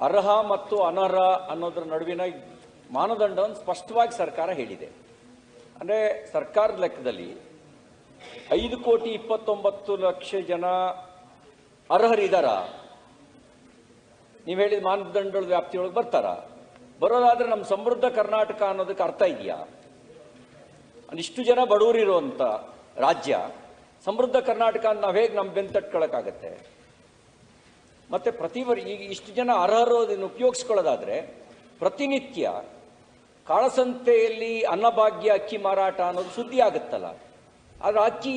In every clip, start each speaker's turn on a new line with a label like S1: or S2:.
S1: ಅರ್ಹ ಮತ್ತು ಅನರ್ಹ ಅನ್ನೋದ್ರ ನಡುವಿನ ಮಾನದಂಡವನ್ನು ಸ್ಪಷ್ಟವಾಗಿ ಸರ್ಕಾರ ಹೇಳಿದೆ. ಅಂದರೆ ಸರ್ಕಾರದ ಲೆಕ್ಕದಲ್ಲಿ ಐದು ಕೋಟಿ ಇಪ್ಪತ್ತೊಂಬತ್ತು ಲಕ್ಷ ಜನ ಅರ್ಹರಿದಾರ. ನೀವು ಹೇಳಿದ ಮಾನದಂಡಗಳ ವ್ಯಾಪ್ತಿಯೊಳಗೆ ಬರ್ತಾರ? ಬರೋದಾದ್ರೆ ನಮ್ಮ ಸಮೃದ್ಧ ಕರ್ನಾಟಕ ಅನ್ನೋದಕ್ಕೆ ಅರ್ಥ ಇದೆಯಾ? ಇಷ್ಟು ಜನ ಬಡವರಿರುವಂಥ ರಾಜ್ಯ ಸಮೃದ್ಧ ಕರ್ನಾಟಕ ನಾವು ಹೇಗೆ ನಮ್ಮ ಬೆನ್ ತಟ್ಕೊಳಕ್ಕಾಗತ್ತೆ? ಮತ್ತೆ ಪ್ರತಿ ವರ್ ಈಗ ಇಷ್ಟು ಜನ ಅರ್ಹರು ಅದನ್ನು ಉಪಯೋಗಿಸ್ಕೊಳ್ಳೋದಾದರೆ ಪ್ರತಿನಿತ್ಯ ಕಾಳಸಂತೆಯಲ್ಲಿ ಅನ್ನಭಾಗ್ಯ, ಅಕ್ಕಿ ಮಾರಾಟ ಅನ್ನೋದು ಸುದ್ದಿ ಆಗುತ್ತಲ್ಲ. ಆದರೆ ಅಕ್ಕಿ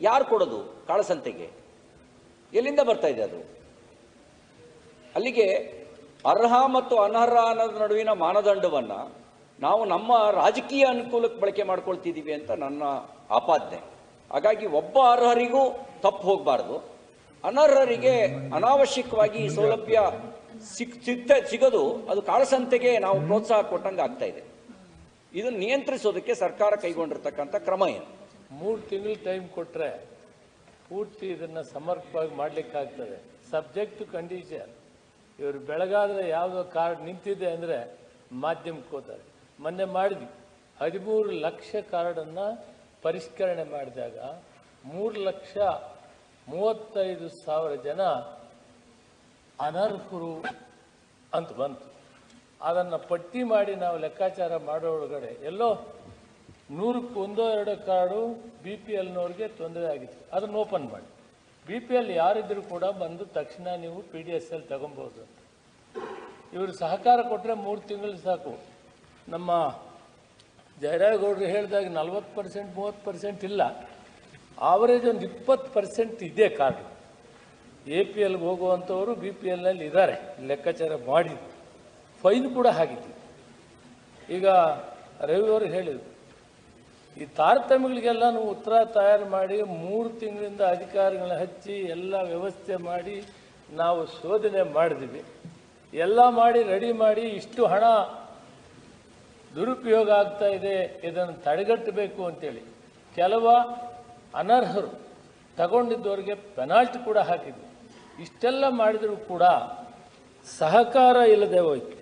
S1: ಯಾರು ಕೊಡೋದು ಕಾಳಸಂತೆಗೆ? ಎಲ್ಲಿಂದ ಬರ್ತಾ ಇದೆ ಅದು? ಅಲ್ಲಿಗೆ ಅರ್ಹ ಮತ್ತು ಅನರ್ಹ ಅನ್ನೋದ್ರ ನಡುವಿನ ಮಾನದಂಡವನ್ನ ನಾವು ನಮ್ಮ ರಾಜಕೀಯ ಅನುಕೂಲಕ್ಕೆ ಬಳಕೆ ಮಾಡ್ಕೊಳ್ತಿದ್ದೀವಿ ಅಂತ ನನ್ನ ಆಪಾದನೆ. ಹಾಗಾಗಿ ಒಬ್ಬ ಅರ್ಹರಿಗೂ ತಪ್ಪು ಹೋಗಬಾರ್ದು. ಅನರ್ಹರಿಗೆ ಅನಾವಶ್ಯಕವಾಗಿ ಸೌಲಭ್ಯ ಸಿಕ್, ಸಿಗ್ತ, ಸಿಗೋದು ಅದು ಕಾಳಸಂತೆಗೆ ನಾವು ಪ್ರೋತ್ಸಾಹ ಕೊಟ್ಟಂಗೆ ಆಗ್ತಾ ಇದೆ. ಇದನ್ನು ನಿಯಂತ್ರಿಸೋದಕ್ಕೆ ಸರ್ಕಾರ ಕೈಗೊಂಡಿರ್ತಕ್ಕಂಥ ಕ್ರಮ ಏನು?
S2: ಮೂರು ತಿಂಗಳು ಟೈಮ್ ಕೊಟ್ಟರೆ ಪೂರ್ತಿ ಇದನ್ನು ಸಮರ್ಪಕವಾಗಿ ಮಾಡಲಿಕ್ಕಾಗ್ತದೆ. ಸಬ್ಜೆಕ್ಟ್ ಕಂಡೀಷನ್ ಇವರು ಬೆಳಗಾದ್ರೆ ಯಾವುದೋ ಕಾರ್ಡ್ ನಿಂತಿದೆ ಅಂದರೆ ಮಾಧ್ಯಮಕ್ಕೆ ಹೋಗ್ತಾರೆ ಮೊನ್ನೆ ಮಾಡಿದ್ವಿ. ಹದಿಮೂರು ಲಕ್ಷ ಕಾರ್ಡನ್ನು ಪರಿಷ್ಕರಣೆ ಮಾಡಿದಾಗ ಮೂರು ಲಕ್ಷ ಮೂವತ್ತೈದು ಸಾವಿರ ಜನ ಅನರ್ಹರು ಅಂತ ಬಂತು. ಅದನ್ನು ಪಟ್ಟಿ ಮಾಡಿ ನಾವು ಲೆಕ್ಕಾಚಾರ ಮಾಡೋ ಒಳಗಡೆ ಎಲ್ಲೋ ನೂರಕ್ಕೆ ಒಂದೋ ಎರಡು ಕಾರ್ಡು ಬಿ ಪಿ ಎಲ್ನವ್ರಿಗೆ ತೊಂದರೆ ಆಗಿತ್ತು. ಅದನ್ನು ಓಪನ್ ಮಾಡಿ. ಬಿ ಪಿ ಎಲ್ ಯಾರಿದ್ದರೂ ಕೂಡ ಬಂದು ತಕ್ಷಣ ನೀವು ಪಿ ಡಿ ಎಸ್ ಎಲ್ ತಗೊಬೋದು ಇವರು ಸಹಕಾರ ಕೊಟ್ಟರೆ ಮೂರು ತಿಂಗಳು ಸಾಕು. ನಮ್ಮ ಜಯರಾಜಗೌಡರು ಹೇಳಿದಾಗ ನಲ್ವತ್ತು ಪರ್ಸೆಂಟ್, ಮೂವತ್ತು ಪರ್ಸೆಂಟ್ ಇಲ್ಲ. ಆವರೇಜ್ ಒಂದು ಇಪ್ಪತ್ತು ಪರ್ಸೆಂಟ್ ಇದೆ ಕಾರ್ಡು ಎ ಪಿ ಎಲ್ಗೆ ಹೋಗುವಂಥವರು ಬಿ ಪಿ ಎಲ್ನಲ್ಲಿ ಇದ್ದಾರೆ, ಲೆಕ್ಕಾಚಾರ ಮಾಡಿದ್ದು ಫೈನ್ ಕೂಡ ಹಾಕಿದ್ವಿ ಈಗ ರವಿಯವರು ಹೇಳಿದರು, ಈ ತಾರತಮ್ಯಗಳಿಗೆಲ್ಲ ನಾವು ಉತ್ತರ ತಯಾರು ಮಾಡಿ ಮೂರು ತಿಂಗಳಿಂದ ಅಧಿಕಾರಿಗಳನ್ನ ಹಚ್ಚಿ ಎಲ್ಲ ವ್ಯವಸ್ಥೆ ಮಾಡಿ ನಾವು ಶೋಧನೆ ಮಾಡಿದ್ವಿ. ಎಲ್ಲ ಮಾಡಿ ರೆಡಿ ಮಾಡಿ ಇಷ್ಟು ಹಣ ದುರುಪಯೋಗ ಆಗ್ತಾ ಇದೆ, ಇದನ್ನು ತಡೆಗಟ್ಟಬೇಕು ಅಂತೇಳಿ. ಕೆಲವ ಅನರ್ಹರು ತಗೊಂಡಿದ್ದವರಿಗೆ ಪೆನಾಲ್ಟಿ ಕೂಡ ಹಾಕಿದ್ವಿ. ಇಷ್ಟೆಲ್ಲ ಮಾಡಿದರೂ ಕೂಡ ಸಹಕಾರ ಇಲ್ಲದೆ ಹೋಯ್ತು.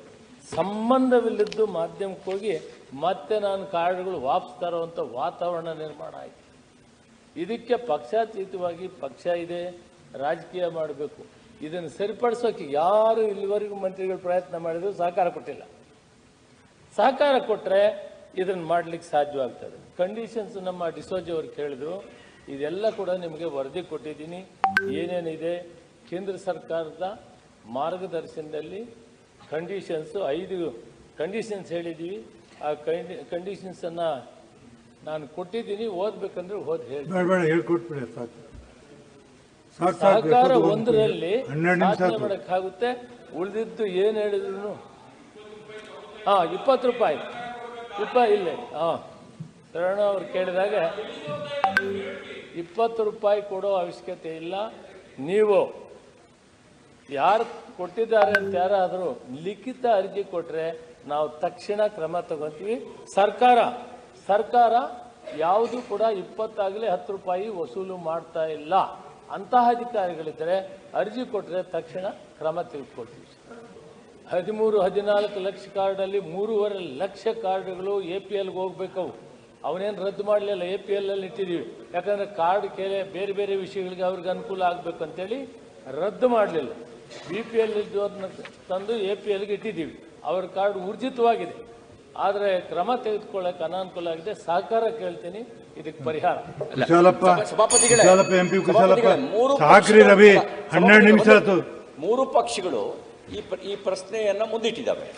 S2: ಸಂಬಂಧವಿಲ್ಲದ್ದು ಮಾಧ್ಯಮಕ್ಕೆ ಹೋಗಿ ಮತ್ತೆ ನಾನು ಕಾರ್ಡ್ಗಳು ವಾಪಸ್ ತರುವಂಥ ವಾತಾವರಣ ನಿರ್ಮಾಣ ಆಯಿತು. ಇದಕ್ಕೆ ಪಕ್ಷಾತೀತವಾಗಿ ಪಕ್ಷ ಇದೆ, ರಾಜಕೀಯ ಮಾಡಬೇಕು. ಇದನ್ನು ಸರಿಪಡಿಸೋಕೆ ಯಾರು ಇಲ್ಲಿವರೆಗೂ ಮಂತ್ರಿಗಳು ಪ್ರಯತ್ನ ಮಾಡಿದ್ರು ಸಹಕಾರ ಕೊಟ್ಟಿಲ್ಲ. ಸಹಕಾರ ಕೊಟ್ಟರೆ ಇದನ್ನು ಮಾಡ್ಲಿಕ್ಕೆ ಸಾಧ್ಯವಾಗ್ತದೆ. ಕಂಡೀಷನ್ಸ್ ನಮ್ಮ ಡಿಸೋಜಿ ಅವರು ಕೇಳಿದ್ರು ಇದೆಲ್ಲ ಕೂಡ ನಿಮಗೆ ವರದಿ ಕೊಟ್ಟಿದ್ದೀನಿ. ಏನೇನಿದೆ? ಕೇಂದ್ರ ಸರ್ಕಾರದ ಮಾರ್ಗದರ್ಶನದಲ್ಲಿ ಕಂಡೀಷನ್ಸು ಐದು ಕಂಡೀಷನ್ಸ್ ಹೇಳಿದ್ದೀವಿ ಆ ಕಂಡಿ ಕಂಡೀಷನ್ಸನ್ನು ನಾನು ಕೊಟ್ಟಿದ್ದೀನಿ. ಓದ್ಬೇಕಂದ್ರೆ ಓದ್ ಹೇಳಿ
S3: ಬೇಡ ಬೇಡ ಹೇಳ್ಕೊಟ್ಬಿಡಿ ಸಾಕು. ಸಾಕು ಸಾಕು
S2: ಸಹಕಾರ ಒಂದರಲ್ಲಿ ಸಾಧನೆ. ಮಾಡೋಕ್ಕಾಗುತ್ತೆ. ಉಳಿದಿದ್ದು ಏನು ಹೇಳಿದ್ರು? ಹಾ ಇಪ್ಪತ್ತು ರೂಪಾಯಿ. ಇಪ್ಪ ಇಲ್ಲೇ. ಹಾ ಶರಣ ಅವ್ರು ಕೇಳಿದಾಗ ಇಪ್ಪತ್ತು ರೂಪಾಯಿ ಕೊಡೋ ಅವಶ್ಯಕತೆ ಇಲ್ಲ. ನೀವು ಯಾರು ಕೊಟ್ಟಿದ್ದಾರೆ ಅಂತ ಯಾರಾದರೂ ಲಿಖಿತ ಅರ್ಜಿ ಕೊಟ್ಟರೆ ನಾವು ತಕ್ಷಣ ಕ್ರಮ ತಗೋತೀವಿ ಸರ್ಕಾರ ಸರ್ಕಾರ ಯಾವುದು ಕೂಡ ಇಪ್ಪತ್ತಾಗಲಿ ಹತ್ತು ರೂಪಾಯಿ ವಸೂಲು ಮಾಡ್ತಾ ಇಲ್ಲ. ಅಂತಹ ಅಧಿಕಾರಿಗಳಿದ್ದರೆ ಅರ್ಜಿ ಕೊಟ್ಟರೆ ತಕ್ಷಣ ಕ್ರಮ ತೆಗೆದುಕೊಳ್ತೀವಿ ಹದಿಮೂರು ಹದಿನಾಲ್ಕು ಲಕ್ಷ ಕಾರ್ಡಲ್ಲಿ ಮೂರುವರೆ ಲಕ್ಷ ಕಾರ್ಡ್ಗಳು ಎ ಪಿ ಎಲ್ಗೆ ಹೋಗ್ಬೇಕವು. ಅವನೇನು ರದ್ದು ಮಾಡಲಿಲ್ಲ ಎ ಪಿ ಎಲ್ ಅಲ್ಲಿ ಇಟ್ಟಿದ್ದೀವಿ ಯಾಕಂದರೆ ಕಾರ್ಡ್ ಕೇಳಿ ಬೇರೆ ಬೇರೆ ವಿಷಯಗಳಿಗೆ ಅವ್ರಿಗೆ ಅನುಕೂಲ ಆಗಬೇಕು ಅಂತೇಳಿ ರದ್ದು ಮಾಡಲಿಲ್ಲ. ಬಿ ಪಿ ಎಲ್ ಇದ್ದವ್ರನ್ನ ತಂದು ಎ ಪಿ ಎಲ್ಗೆ ಇಟ್ಟಿದ್ದೀವಿ ಅವ್ರ ಕಾರ್ಡ್ ಊರ್ಜಿತವಾಗಿದೆ. ಆದರೆ ಕ್ರಮ ತೆಗೆದುಕೊಳ್ಳೋಕೆ ಅನಾನುಕೂಲ ಆಗಿದೆ. ಸಹಕಾರ ಕೇಳ್ತೀನಿ. ಇದಕ್ಕೆ ಪರಿಹಾರ.
S1: ಮೂರು ಪಕ್ಷಗಳು- ಈ ಪ್ರ- ಈ ಪ್ರಶ್ನೆಯನ್ನು ಮುಂದಿಟ್ಟಿದ್ದಾವೆ.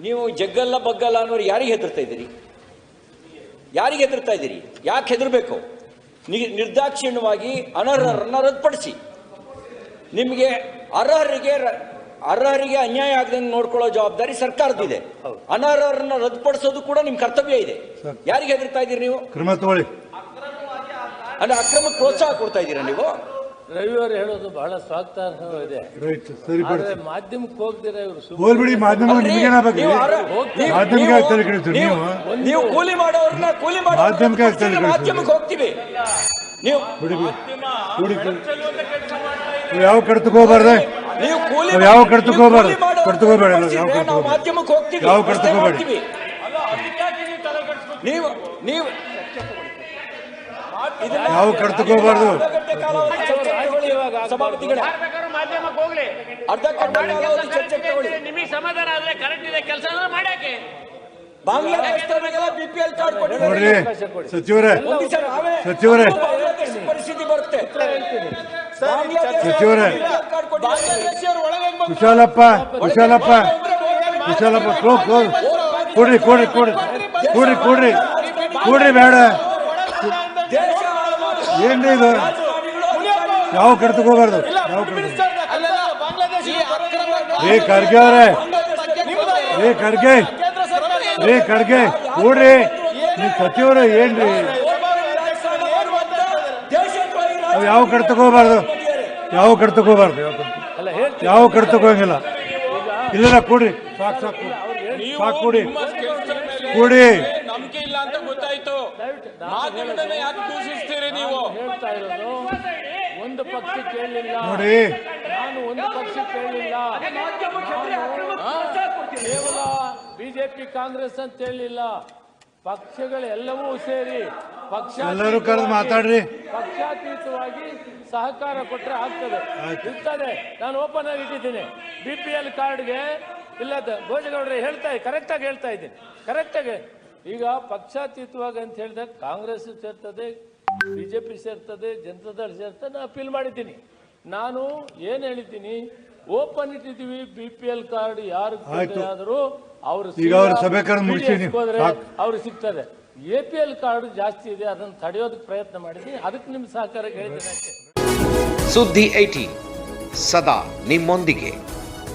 S1: ನೀವು ಜಗ್ಗಲ್ಲ ಬಗ್ಗಲ್ಲ ಅನ್ನೋರು ಯಾರಿಗೆ ಹೆದರ್ತಾ ಇದ್ದೀರಿ? ಯಾರಿಗೆ ಹೆದರ್ತಾ ಇದ್ದೀರಿ? ಯಾಕೆ ಹೆದರಬೇಕು? ನಿ- ನಿರ್ದಾಕ್ಷಿಣ್ಯವಾಗಿ ಅನರ್ಹರನ್ನು ರದ್ದುಪಡಿಸಿ. ನಿಮಗೆ ಅರ್ಹರಿಗೆ ಅರ್ಹರಿಗೆ ಅನ್ಯಾಯ ಆಗದಂಗೆ ನೋಡ್ಕೊಳ್ಳೋ ಜವಾಬ್ದಾರಿ ಸರ್ಕಾರದಿದೆ ಅನರ್ಹರನ್ನ ರದ್ದುಪಡಿಸೋದು ಕೂಡ ನಿಮ್ ಕರ್ತವ್ಯ ಇದೆ. ಯಾರಿಗೆ ಹೆದರ್ತಾ ಇದ್ದೀರಿ ನೀವು? ಅಂದ್ರೆ ಅಕ್ರಮಕ್ಕೆ ಪ್ರೋತ್ಸಾಹ ಕೊಡ್ತಾ ಇದ್ದೀರಾ ನೀವು?
S2: ರವಿಯವರು ಹೇಳೋದು ಬಹಳ ಸ್ವಾಗತಾರ್ಹವಾಗಿದೆ
S3: ರೈಟ್
S2: ಆದರೆ ಮಾಧ್ಯಮಕ್ಕೆ ಹೋಗ್ದಿರ ಇವರು
S3: ಹೋಗ್ಬಿಡಿ ಮಾಧ್ಯಮ ನಿಮಗೇನಾಗಬೇಕು
S1: ನೀವು ನೀವು-
S3: ಮಾಧ್ಯಮಕ್ಕೆ
S1: ನೀವು-
S3: ಆಗ್ತಾರೆ ನೀವು
S1: ನೀವು. ಕೂಲಿ ಮಾಡೋರ್ನ ಕೂಲಿ ಮಾಡೋ
S3: ಮಾಧ್ಯಮಕ್ಕೆ ಆಗ್ತಾರೆ
S1: ಮಾಧ್ಯಮಕ್ಕೆ ಹೋಗ್ತೀವಿ. ನೀವು
S3: ಬಿಡಿ ಬಿಡಿ. ನೀವು ಯಾವ ಕಡತಕ್ಕೆ ಹೋಗ್ಬಾರ್ದೆ?
S1: ನೀವು ಕೂಲಿ
S3: ನಾವು ಯಾವ
S1: ಮಾಡಿ-
S3: ಕಡೆ
S1: ನೀವು
S3: ತಗೋಬಾರ್ದು.
S1: ಕೂಲಿ ಮಾಡೋರು
S3: ಕಡೆ ತಗೋಬೇಡ, ನಾವು
S1: ಪ್ರಶ್ನೆ
S3: ಯಾವ
S1: ನಾವು. ಮಾಧ್ಯಮಕ್ಕೆ ಹೋಗ್ತೀವಿ.
S3: ಯಾವ ತಗೋಬೇಡ.
S1: ನೀವು ನೀವು ನಾವು
S3: ಯಾವ ಕಡೆ ತಗೋಬಾರ್ದು.
S1: ಅರ್ಧ ಗಂಟೆ ಕಾಲಾವಧಿ ಚರ್ಚೆ ತಗೊಳ್ಳಿ ಇವಾಗ ಸಭಾಪತಿಗಳೇ
S4: ಬೇಕಾದ್ರೂ ಮಾಧ್ಯಮಕ್ಕೆ ಹೋಗ್ಲಿ
S1: ಅರ್ಧ ಗಂಟೆ ಕಾಲಾವಧಿ ಚರ್ಚೆ ತಗೊಳ್ಳಿ
S4: ನಿಮಗೆ ಸಮಾಧಾನ ಆದ್ರೆ ಕರೆಕ್ಟ್ ಇದೆ ಕೆಲಸ ಅಂದ್ರೆ ಮಾಡ್ಯಾಕೆ?
S1: ಬಾಂಗ್ಲಾದೇಶದವರಿಗೆಲ್ಲ ಬಿ ಕಾರ್ಡ್
S3: ನೋಡ್ರಿ ಸಚಿವರೇ ಸಚಿವರೇ.
S1: ಪರಿಸ್ಥಿತಿ ಬರುತ್ತೆ. ಬಾಂಗ್ಲಾದೇಶ
S3: ಸಚಿವರೇ. ಕುಶಾಲಪ್ಪ ಕುಶಾಲಪ್ಪ ಕುಶಾಲಪ್ಪ ಕೊಡ್ರಿ ಕೊಡ್ರಿ ಕೊಡ್ರಿ. ಕೊಡ್ರಿ ಕೊಡ್ರಿ. ಕೊಡ್ರಿ ಬೇಡ. ಏನ್ರಿ ಇದು? ಯಾವ ಕಡೆತಕ್ಕೆ ಹೋಗ್ಬಾರ್ದು? ಯಾವ ಏ ಖರ್ಗೆ ಅವರೇ. ಏ ಖರ್ಗೆ. ಏ ಖರ್ಗೆ. ಕೊಡ್ರಿ. ನೀವು ಸಚಿವರು ಏನ್ರಿ? ಯಾವ ಕಡೆ ಯಾವ ಕಡೆ ತಗೋಬಾರ್ದು ಯಾವ ಕಡೆ ಇಲ್ಲ ಕೊಡ್ರಿ. ಸಾಕು ಸಾಕು. ಸಾಕು, ಕೊಡಿ. ಕೊಡಿ
S5: ನಂಬಿಕೆ ಇಲ್ಲ ಅಂತ ಗೊತ್ತಾಯ್ತು
S2: ದಯವಿಟ್ಟು ನಾನು
S5: ಮಾಧ್ಯಮದನ್ನ ಯಾಕೆ ದೂಷಿಸ್ತೀರಿ ನೀವು?
S2: ಹೇಳ್ತಾ ಇರೋದು ಒಂದು ಪಕ್ಷ ಕೇಳಲಿಲ್ಲ.
S3: ನೋಡಿ.
S2: ನಾನು ಒಂದು ಪಕ್ಷ ಕೇಳಲಿಲ್ಲ. ಕೇವಲ ಬಿಜೆಪಿ ಕಾಂಗ್ರೆಸ್ ಅಂತ ಹೇಳಿಲ್ಲ ಪಕ್ಷಗಳೆಲ್ಲವೂ ಸೇರಿ ಪಕ್ಷ
S3: ಎಲ್ಲರೂ ಕರೆದು ಮಾತಾಡ್ರಿ.
S2: ಪಕ್ಷಾತೀತವಾಗಿ ಸಹಕಾರ ಕೊಟ್ಟರೆ ಆಗ್ತದೆ. ಇರ್ತದೆ. ನಾನು ಓಪನ್ ಆಗಿ ಇಟ್ಟಿದ್ದೀನಿ. ಬಿ ಪಿ ಎಲ್ ಕಾರ್ಡ್ಗೆ ಇಲ್ಲದ ಭೋಜಗೌಡ್ರೆ ಹೇಳ್ತಾ ಕರೆಕ್ಟಾಗಿ ಹೇಳ್ತಾ ಇದ್ದೀನಿ. ಕರೆಕ್ಟ್ ಆಗಿ ಈಗ ಪಕ್ಷಾತೀತವಾಗಿ ಅಂತ ಹೇಳಿದಾಗ ಕಾಂಗ್ರೆಸ್ ಸೇರ್ತದೆ ಬಿಜೆಪಿ ಸೇರ್ತದೆ ಜನತಾದಳ ಸೇರ್ತದೆ ನಾನು ಅಪೀಲ್ ಮಾಡಿದ್ದೀನಿ. ನಾನು ಏನ್ ಹೇಳಿದ್ದೀನಿ? ಓಪನ್ ಇಟ್ಟಿದ್ದೀವಿ ಬಿ ಪಿ ಎಲ್ ಕಾರ್ಡ್ ಯಾರು. ಆದರೂ ಅವರು
S3: ಈಗ ಅವ್ರ
S2: ಸಿಗ್ತದೆ ಎ ಪಿ ಎಲ್ ಕಾರ್ಡ್ ಜಾಸ್ತಿ ಇದೆ ಅದನ್ನು ತಡೆಯೋದಕ್ಕೆ ಪ್ರಯತ್ನ ಮಾಡಿದ್ದೀನಿ ಅದಕ್ಕೆ ನಿಮ್ಮ ಸಹಕಾರ ಹೇಳಿದ್ದೀನಿ
S6: ಸುದ್ದಿ ಐಟಿ ಸದಾ ನಿಮ್ಮೊಂದಿಗೆ.